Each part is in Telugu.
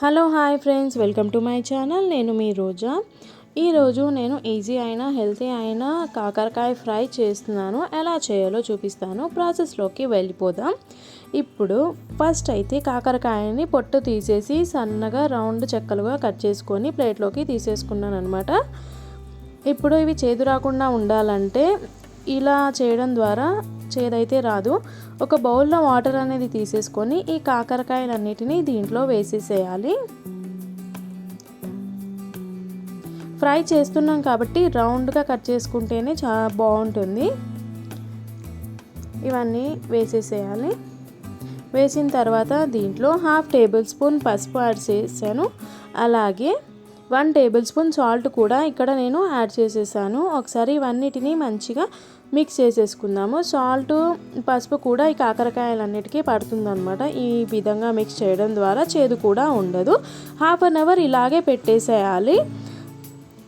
Hello hi friends welcome to my channel. నేను మీ రోజా. ఈరోజు నేను ఈజీ అయిన హెల్తీ అయిన కాకరకాయ ఫ్రై చేస్తున్నాను. ఎలా చేయాలో చూపిస్తాను. ప్రాసెస్లోకి వెళ్ళిపోదాం. ఇప్పుడు ఫస్ట్ అయితే కాకరకాయని పొట్టు తీసేసి సన్నగా రౌండ్ చెక్కలుగా కట్ చేసుకొని ప్లేట్లోకి తీసేసుకున్నాను అనమాట ఇప్పుడు ఇవి చేదు రాకుండా ఉండాలంటే ఇలా చేయడం ద్వారా చేదైతే రాదు. ఒక బౌల్లో వాటర్ అనేది తీసేసుకొని ఈ కాకరకాయలన్నిటినీ దీంట్లో వేసేసేయాలి. ఫ్రై చేస్తున్నాం కాబట్టి రౌండ్గా కట్ చేసుకుంటేనే చాలా బాగుంటుంది. ఇవన్నీ వేసేసేయాలి. వేసిన తర్వాత దీంట్లో హాఫ్ టేబుల్ స్పూన్ పసుపు యాడ్ చేసాను అలాగే వన్ టేబుల్ స్పూన్ సాల్ట్ కూడా ఇక్కడ నేను యాడ్ చేసేసాను. ఒకసారి ఇవన్నిటిని మంచిగా మిక్స్ చేసేసుకుందాము. సాల్ట్ పసుపు కూడా ఈ కాకరకాయలన్నిటికీ పడుతుందనమాట ఈ విధంగా మిక్స్ చేయడం ద్వారా చేదు కూడా ఉండదు. హాఫ్ అన్ అవర్ ఇలాగే పెట్టేసేయాలి.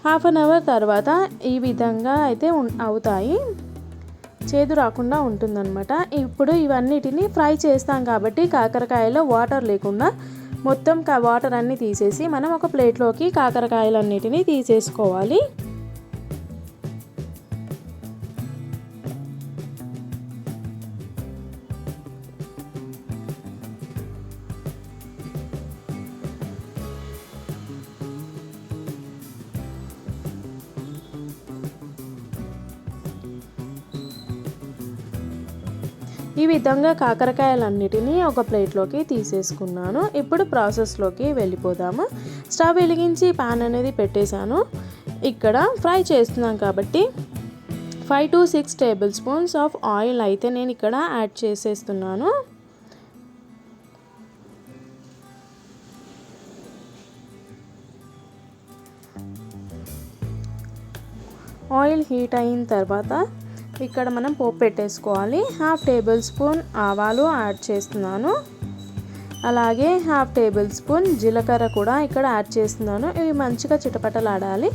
హాఫ్ అన్ అవర్ తర్వాత ఈ విధంగా అయితే అవుతాయి. చేదు రాకుండా ఉంటుందన్నమాట. ఇప్పుడు ఇవన్నిటిని ఫ్రై చేస్తాం కాబట్టి కాకరకాయలో వాటర్ లేకుండా మొత్తం వాటర్ అన్నీ తీసేసి మనం ఒక ప్లేట్లోకి కాకరకాయలన్నిటినీ తీసేసుకోవాలి. ఈ విధంగా కాకరకాయలన్నిటినీ ఒక ప్లేట్లోకి తీసేసుకున్నాను. ఇప్పుడు ప్రాసెస్లోకి వెళ్ళిపోదాము. స్టవ్ వెలిగించి పాన్ అనేది పెట్టేశాను. ఇక్కడ ఫ్రై చేస్తున్నాం కాబట్టి five to six tablespoons of oil అయితే నేను ఇక్కడ యాడ్ చేసేస్తున్నాను. ఆయిల్ హీట్ అయిన తర్వాత ఇక్కడ మనం పోపు పెట్టేసుకోవాలి. హాఫ్ టేబుల్ స్పూన్ ఆవాలు యాడ్ చేస్తున్నాను. అలాగే హాఫ్ టేబుల్ స్పూన్ జీలకర్ర కూడా ఇక్కడ యాడ్ చేస్తున్నాను. ఇవి మంచిగా చిటపటలాడాలి.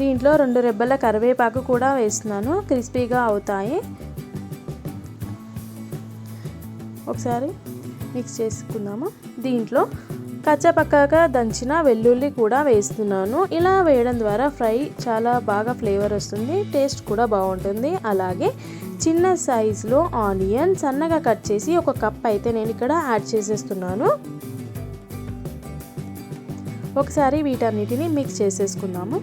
దీంట్లో రెండు రెబ్బల కరివేపాకు కూడా వేస్తున్నాను. క్రిస్పీగా అవుతాయి. ఒకసారి మిక్స్ చేసుకుందాము? దీంట్లో కచ్చపక్కగా దంచిన వెల్లుల్లి కూడా వేస్తున్నాను. ఇలా వేయడం ద్వారా ఫ్రై చాలా బాగా ఫ్లేవర్ వస్తుంది టేస్ట్ కూడా బాగుంటుంది. అలాగే చిన్న సైజులో ఆనియన్ సన్నగా కట్ చేసి ఒక కప్ అయితే నేను ఇక్కడ యాడ్ చేసేస్తున్నాను. ఒకసారి వీటన్నిటిని మిక్స్ చేసేసుకుందాము.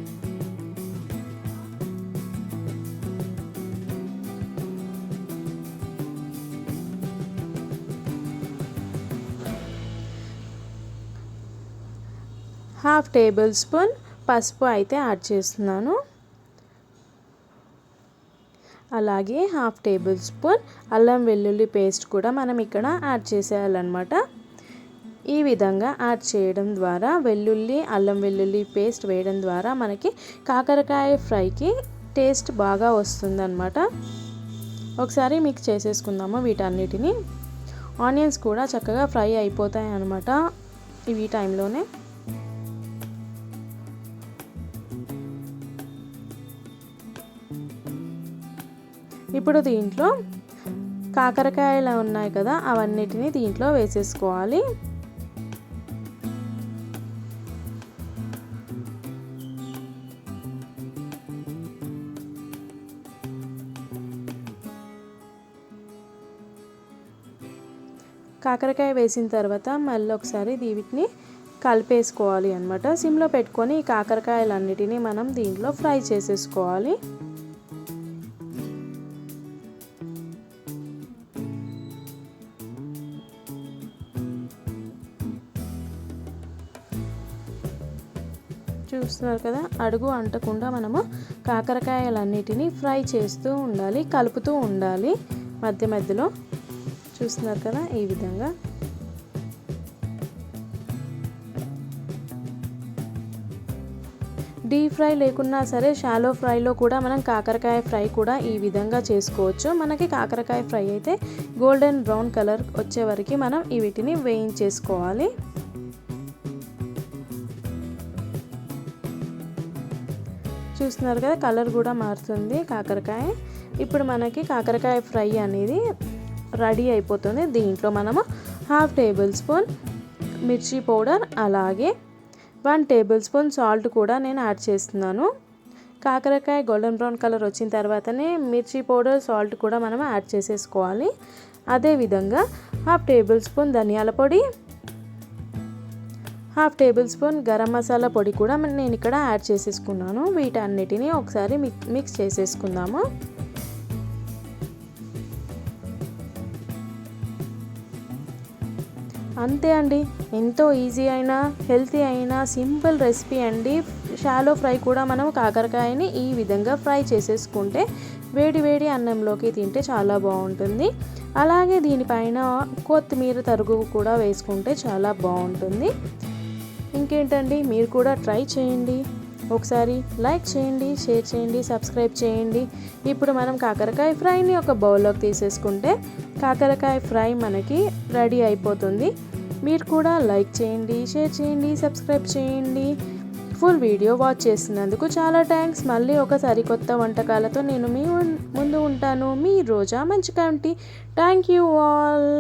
హాఫ్ టేబుల్ స్పూన్ పసుపు అయితే యాడ్ చేస్తున్నాను. అలాగే హాఫ్ టేబుల్ స్పూన్ అల్లం వెల్లుల్లి పేస్ట్ కూడా మనం ఇక్కడ యాడ్ చేసేయాలన్నమాట. ఈ విధంగా యాడ్ చేయడం ద్వారా వెల్లుల్లి అల్లం వెల్లుల్లి పేస్ట్ వేయడం ద్వారా మనకి కాకరకాయ ఫ్రైకి టేస్ట్ బాగా వస్తుందన్నమాట. ఒకసారి మిక్స్ చేసేసుకుందాము వీటన్నిటిని. ఆనియన్స్ కూడా చక్కగా ఫ్రై అయిపోతాయి అన్నమాట ఇవి టైంలోనే. ఇప్పుడు దీంట్లో కాకరకాయలు ఉన్నాయి కదా అవన్నిటిని దీంట్లో వేసేసుకోవాలి. కాకరకాయ వేసిన తర్వాత మళ్ళీ ఒకసారి వీటిని కలిపేసుకోవాలి అనమాట సిమ్లో పెట్టుకొని ఈ కాకరకాయలన్నిటినీ మనం దీంట్లో ఫ్రై చేసేసుకోవాలి. చూస్తున్నారు కదా అడుగు అంటకుండా మనము కాకరకాయలన్నిటినీ ఫ్రై చేస్తూ ఉండాలి కలుపుతూ ఉండాలి. మధ్య మధ్యలో చూస్తున్నారు కదా ఈ విధంగా. డీప్ ఫ్రై లేకున్నా సరే షాలో ఫ్రైలో కూడా మనం కాకరకాయ ఫ్రై కూడా ఈ విధంగా చేసుకోవచ్చు. మనకి కాకరకాయ ఫ్రై అయితే గోల్డెన్ బ్రౌన్ కలర్ వచ్చే వరకు మనం వీటిని వేయించేసుకోవాలి. చూస్తున్నారు కదా కలర్ కూడా మారుతుంది కాకరకాయ. ఇప్పుడు మనకి కాకరకాయ ఫ్రై అనేది రెడీ అయిపోతుంది. దీంట్లో మనము హాఫ్ టేబుల్ స్పూన్ మిర్చి పౌడర్ అలాగే వన్ టేబుల్ స్పూన్ సాల్ట్ కూడా నేను యాడ్ చేస్తున్నాను. కాకరకాయ గోల్డెన్ బ్రౌన్ కలర్ వచ్చిన తర్వాతనే మిర్చి పౌడర్ సాల్ట్ కూడా మనం యాడ్ చేసేసుకోవాలి. అదేవిధంగా హాఫ్ టేబుల్ స్పూన్ ధనియాల పొడి half tablespoon garam masala పొడి కూడా నేను ఇక్కడ యాడ్ చేసేసుకున్నాను. వీటన్నిటిని ఒకసారి మిక్స్ చేసేసుకుందాము. అంతే అండి. ఎంతో ఈజీ అయినా హెల్తీ అయినా సింపుల్ రెసిపీ అండి. షాలో ఫ్రై కూడా మనం కాకరకాయని ఈ విధంగా ఫ్రై చేసేసుకుంటే వేడి వేడి అన్నంలోకి తింటే చాలా బాగుంటుంది. అలాగే దీనిపైన కొత్తిమీర తరుగు కూడా వేసుకుంటే చాలా బాగుంటుంది. ఇంకేంటండి? మీరు కూడా ట్రై చేయండి. ఒకసారి లైక్ చేయండి షేర్ చేయండి సబ్స్క్రైబ్ చేయండి. ఇప్పుడు మనం కాకరకాయ ఫ్రైని ఒక బౌల్లోకి తీసేసుకుంటే కాకరకాయ ఫ్రై మనకి రెడీ అయిపోతుంది. మీరు కూడా లైక్ చేయండి షేర్ చేయండి సబ్స్క్రైబ్ చేయండి. ఫుల్ వీడియో వాచ్ చేసినందుకు చాలా థ్యాంక్స్ మళ్ళీ ఒక సరికొత్త వంటకాలతో నేను మీ ముందు ఉంటాను. మీ రోజా మంచి కంటి థ్యాంక్ యూ ఆల్.